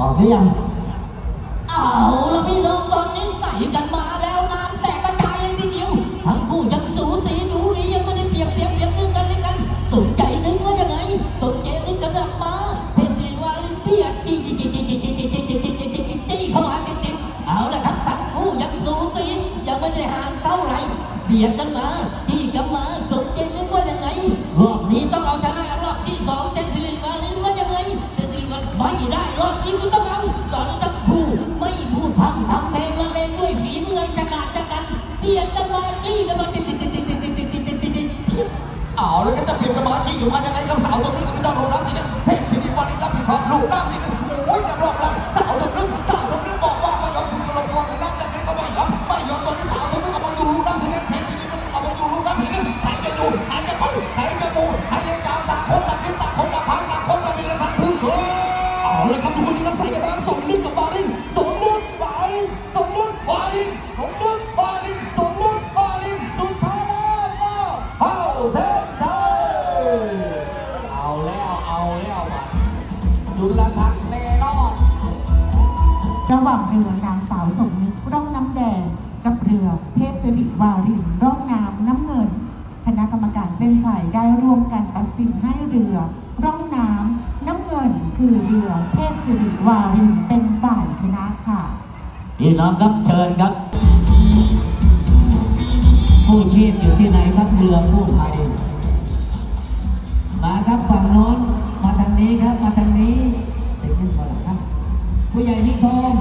ออกหรือยังเอาแล้วพี่น้องตอนนี้ใส่กันมาแล้วน้ำแตกกระจายเลยทีเดียวทั้งคู่ยังสูสีดูดียังไม่ได้เปรียบเสียเปรียบนึงกันเลยกัน สนใจนึกว่ายังไง สนใจนึกกันออกมาเพนซิวาลินเดียจีจีจีจีจีจีจีจีจีจีจีจีจีเข้ามาติดติดเอาละครับทั้งคู่ยังสูสียังไม่ได้ห่างเท่าไหร่เบียดกันมา ไม่ได้รอบนี้กูต้องเอาตอนนี้ต้องพูดไม่พูดพังทำเพลงละเลงด้วยฝีมือจักรจักรเตียนกันมาจี้กันมาติดติดติดติดติดติดติดติดติดติดติดเอาแล้วก็จะเปลี่ยนกระบะจี้อยู่มายังไงครับสาวตรงนี้ก็ไม่ต้องลงน้ำสิเนี่ย ละครับทุกคนนี่ครับใส่กันแล้วสมนึกกับบารินสมนึกบารินสมนึกบาลินสมนึกบาลินสมนึกบาลินสุดท้ายแล้วก็เข้าเส้นชัยเอาแล้วเอาแล้วดุลพักแน่นอนระหว่างเรือนางสาวสมนึกร่องน้ำแดงกับเรือเทพสิริวารินร่องน้ำน้ำเงิน คณะกรรมการเส้นสายได้ร่วมกันตัดสินให้เรือร่องน้ำ คือเดือเทพสิริวารีเป็นฝ่ายชนะค่ะพี่น้องครับเชิญครับ ผู้เชี่พอยู่ที่ไหนครับเรือผู้ภัยมาครับฝั่งโน้นมาทางนี้ครับมาทางนี้เด็กขึ้นมหลองครับ ผู้ใหญ่นิคม